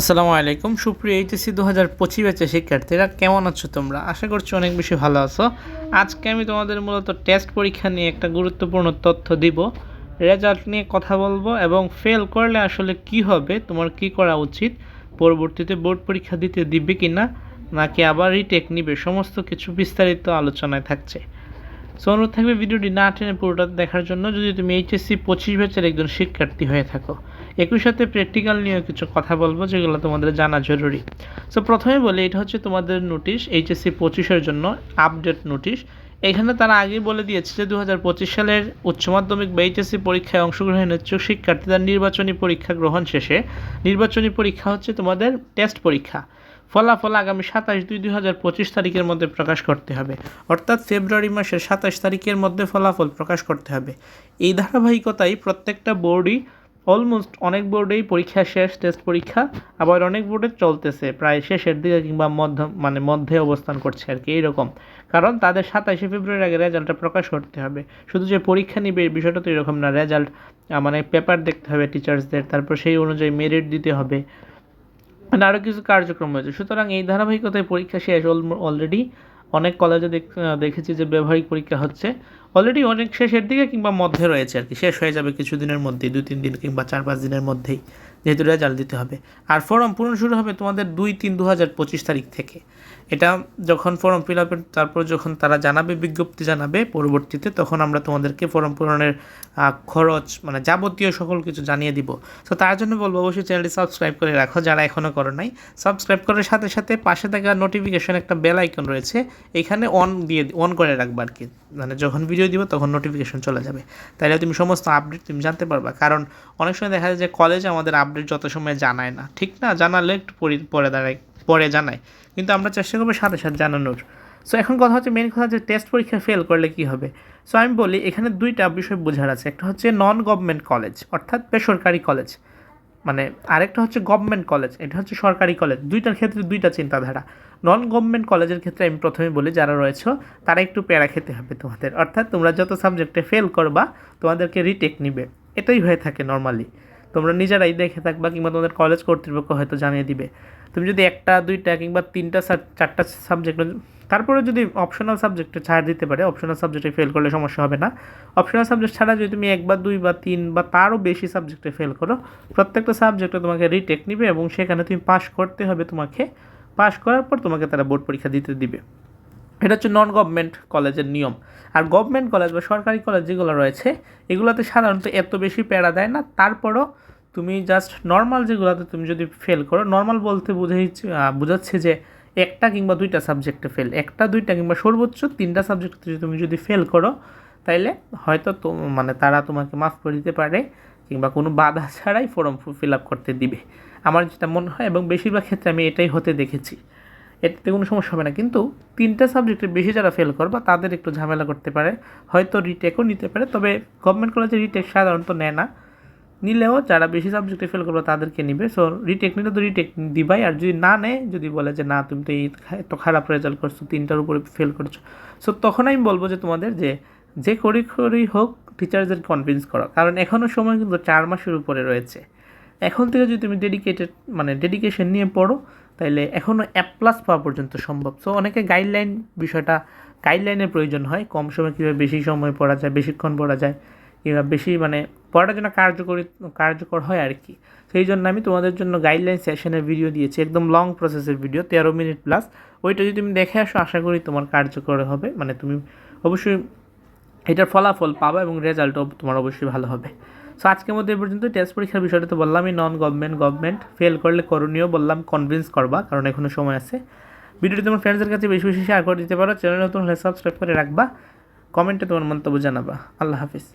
আসসালামু আলাইকুম। সুপ্রিয় এইচএসসি দু হাজার পঁচিশ ব্যাচের শিক্ষার্থীরা, কেমন আছো তোমরা? আশা করছি অনেক বেশি ভালো আছো। আজকে আমি তোমাদের মূলত টেস্ট পরীক্ষা নিয়ে একটা গুরুত্বপূর্ণ তথ্য দিব। রেজাল্ট নিয়ে কথা বলব এবং ফেল করলে আসলে কি হবে, তোমার কি করা উচিত, পরবর্তীতে বোর্ড পরীক্ষা দিতে দিবে কি না নাকি আবার রিটেক নিবে, সমস্ত কিছু বিস্তারিত আলোচনায় থাকছে। সো অনুরোধ থাকবে ভিডিওটি না টেনে পুরোটা দেখার জন্য। যদি তুমি এইচএসসি পঁচিশ ব্যাচের একজন শিক্ষার্থী হয়ে থাকো, একই সাথে প্র্যাকটিক্যাল নিয়েও কিছু কথা বলব যেগুলো তোমাদের জানা জরুরি। সো প্রথমে বলি, এটা হচ্ছে তোমাদের নোটিশ, এইচএসসি পঁচিশের জন্য আপডেট নোটিশ। এখানে তারা আগেই বলে দিয়েছে যে দু সালের উচ্চ মাধ্যমিক বা এইচএসসি পরীক্ষায় অংশগ্রহণের ইচ্ছুক শিক্ষার্থীদের নির্বাচনী পরীক্ষা গ্রহণ শেষে। নির্বাচনী পরীক্ষা হচ্ছে তোমাদের টেস্ট পরীক্ষা। ফলাফল আগামী সাতাশ দুই দুই হাজার পঁচিশ তারিখের মধ্যে প্রকাশ করতে হবে। অর্থাৎ ফেব্রুয়ারি মাসের সাতাশ তারিখের মধ্যে ফলাফল প্রকাশ করতে হবে। এই ধারাবাহিকতায় প্রত্যেকটা বোর্ডই অলমোস্ট অনেক বোর্ডেই পরীক্ষা শেষ টেস্ট পরীক্ষা, আবার অনেক বোর্ডে চলতেছে। প্রায় শেষের দিকে কিংবা মধ্য মানে মধ্যে অবস্থান করছে আর কি, এইরকম। কারণ তাদের সাতাশে ফেব্রুয়ারি আগে রেজাল্টটা প্রকাশ করতে হবে। শুধু যে পরীক্ষা নিবে এই বিষয়টা তো এরকম না। রেজাল্ট মানে পেপার দেখতে হবে টিচার্সদের তারপর সেই অনুযায়ী মেরিট দিতে হবে। আরও কিছু কার্যক্রম রয়েছে। সুতরাং এই ধারাবাহিকতায় পরীক্ষা শেষ। অলরেডি অনেক কলেজে দেখেছি যে ব্যবহারিক পরীক্ষা হচ্ছে। অলরেডি অনেক শেষের দিকে কিংবা মধ্যে রয়েছে আর কি। শেষ হয়ে যাবে কিছুদিনের মধ্যেই, দুই, তিন দিন কিংবা চার, পাঁচ দিনের মধ্যেই যেহেতু রেজাল্ট দিতে হবে। আর ফর্ম পূরণ শুরু হবে তোমাদের দুই, তিন দু হাজার পঁচিশ তারিখ থেকে। এটা যখন ফর্ম ফিল আপের তারপর যখন তারা জানাবে, বিজ্ঞপ্তি জানাবে পরবর্তীতে, তখন আমরা তোমাদেরকে ফর্ম পূরণের খরচ মানে যাবতীয় সকল কিছু জানিয়ে দিব। তো তার জন্য বলব অবশ্যই চ্যানেলটি সাবস্ক্রাইব করে রাখো যারা এখনও করো নাই। সাবস্ক্রাইব করার সাথে সাথে পাশে থাকা নোটিফিকেশন একটা বেল আইকন রয়েছে। এখানে অন দিয়ে অন করে রাখবা আর কি। মানে যখন ভিডিও দিব, তখন নোটিফিকেশন চলে যাবে। তাইলে তুমি সমস্ত আপডেট তুমি জানতে পারবা। কারণ অনেক সময় দেখা যায় যে কলেজ আমাদের আপডেট যত সময় জানায় না। ঠিক না? জানালে একটু পরে দাঁড়ায়, পরে জানায়। কিন্তু আমরা চেষ্টা করব সাথে সাথে জানানোর। সো এখন কথা হচ্ছে মেন কথা হচ্ছে টেস্ট পরীক্ষা ফেল করলে কী হবে? সো আমি বলি, এখানে দুইটা বিষয় বোঝার আছে। একটা হচ্ছে নন গভর্নমেন্ট কলেজ অর্থাৎ বেসরকারি কলেজ মানে আরেকটা হচ্ছে গভর্নমেন্ট কলেজ এটা হচ্ছে সরকারি কলেজ দুইটার ক্ষেত্রে দুইটা চিন্তাধারা। নন গভর্নমেন্ট কলেজের ক্ষেত্রে আমি প্রথমে বলি, যারা রয়েছে, তারা একটু প্যারা খেতে হবে তোমাদের। অর্থাৎ তোমরা যত সাবজেক্টে ফেল করবা, তোমাদেরকে রিটেক নিবে। এটাই হয়ে থাকে নর্মালি তোমরা নিজেরাই দেখে থাকবা কিংবা তোমাদের কলেজ কর্তৃপক্ষ হয়তো জানিয়ে দিবে। তুমি যদি একটা, দুইটা কিংবা তিনটা চারটা সাবজেক্ট তারপরে যদি অপশনাল সাবজেক্টে ছাড় দিতে পারে অপশনাল সাবজেক্টে ফেল করলে সমস্যা হবে না। অপশনাল সাবজেক্ট ছাড়া যদি তুমি এক বা দুই বা তিন বা তারও বেশি সাবজেক্টে ফেল করো, প্রত্যেকটা সাবজেক্টে তোমাকে রিটেক নিবে এবং সেখানে তুমি পাস করতে হবে তোমাকে। পাস করার পর তোমাকে তারা বোর্ড পরীক্ষা দিতে দিবে। এটা হচ্ছে নন গভর্নমেন্ট কলেজের নিয়ম। আর গভর্নমেন্ট কলেজ বা সরকারি কলেজ যেগুলো রয়েছে, এগুলোতে সাধারণত এত বেশি প্যারা দেয় না। তারপরও তুমি জাস্ট নর্মাল যেগুলোতে তুমি যদি ফেল করো নর্মাল বলতে বুঝাইছি বোঝাচ্ছে যে একটা কিংবা দুইটা সাবজেক্টে ফেল একটা, দুইটা কিংবা সর্বোচ্চ তিনটা সাবজেক্টে তুমি যদি ফেল করো, তাইলে হয়তো তো মানে তারা তোমাকে মাফ করে দিতে পারে কিংবা কোনো বাধা ছাড়াই ফর্ম ফিল আপ করতে দিবে। আমার যেটা মনে হয় এবং বেশিরভাগ ক্ষেত্রে আমি এটাই হতে দেখেছি। এটাতে কোনো সমস্যা হবে না। কিন্তু তিনটা সাবজেক্টে বেশি যারা ফেল করবা, তাদের একটু ঝামেলা করতে পারে। হয়তো রিটেকও নিতে পারে, তবে গভর্নমেন্ট কলেজে রিটেক সাধারণত নেয় না। নিলেও যারা বেশি সাবজেক্টে ফেল করবে, তাদেরকে নিবে। সো রিটেক নিলে তো রিটেক দিবাই। আর যদি না নেয়, যদি বলে যে, না, তুমি তো এই এত খারাপ রেজাল্ট করছ, তিনটার উপরে ফেল করছ। সো তখন আমি বলব যে, তোমাদের যে যে করি করি হোক টিচারদের কনভিন্স করো। কারণ এখনও সময় কিন্তু চার মাসের উপরে রয়েছে। এখন থেকে যদি তুমি ডেডিকেটেড মানে ডেডিকেশন নিয়ে পড়ো তাহলে এখনও অ্যাপ প্লাস পাওয়া পর্যন্ত সম্ভব। সো অনেকে গাইডলাইন বিষয়টা গাইডলাইনের প্রয়োজন হয়। কম সময় কীভাবে বেশি সময় পড়া যায়, বেশিক্ষণ পড়া যায় কিংবা বেশি মানে পড়ার জন্য কার্যকরী, কার্যকর হয় আর কি সেই জন্য আমি তোমাদের জন্য গাইডলাইন সেশনের ভিডিও দিয়েছি, একদম লং প্রসেসের ভিডিও তেরো মিনিট প্লাস ওইটা যদি তুমি দেখে আসো, আশা করি তোমার কার্যকর হবে। মানে তুমি অবশ্যই এটার ফলাফল পাবা এবং রেজাল্টও তোমার অবশ্যই ভালো হবে। সো আজকের মধ্যে এ পর্যন্ত টেস্ট পরীক্ষার বিষয়টা তো বললামই নন গভর্নমেন্ট গভর্নমেন্ট ফেল করলে করণীয় বললাম কনভিন্স করবা, কারণ এখনও সময় আছে। ভিডিওটি তোমার ফ্রেন্ডসদের কাছে বেশি বেশি শেয়ার করে দিতে পারো। চ্যানেল নতুন হলে সাবস্ক্রাইব করে রাখবা। কমেন্টে তোমার মন্তব্য জানাবা। আল্লাহ হাফিজ।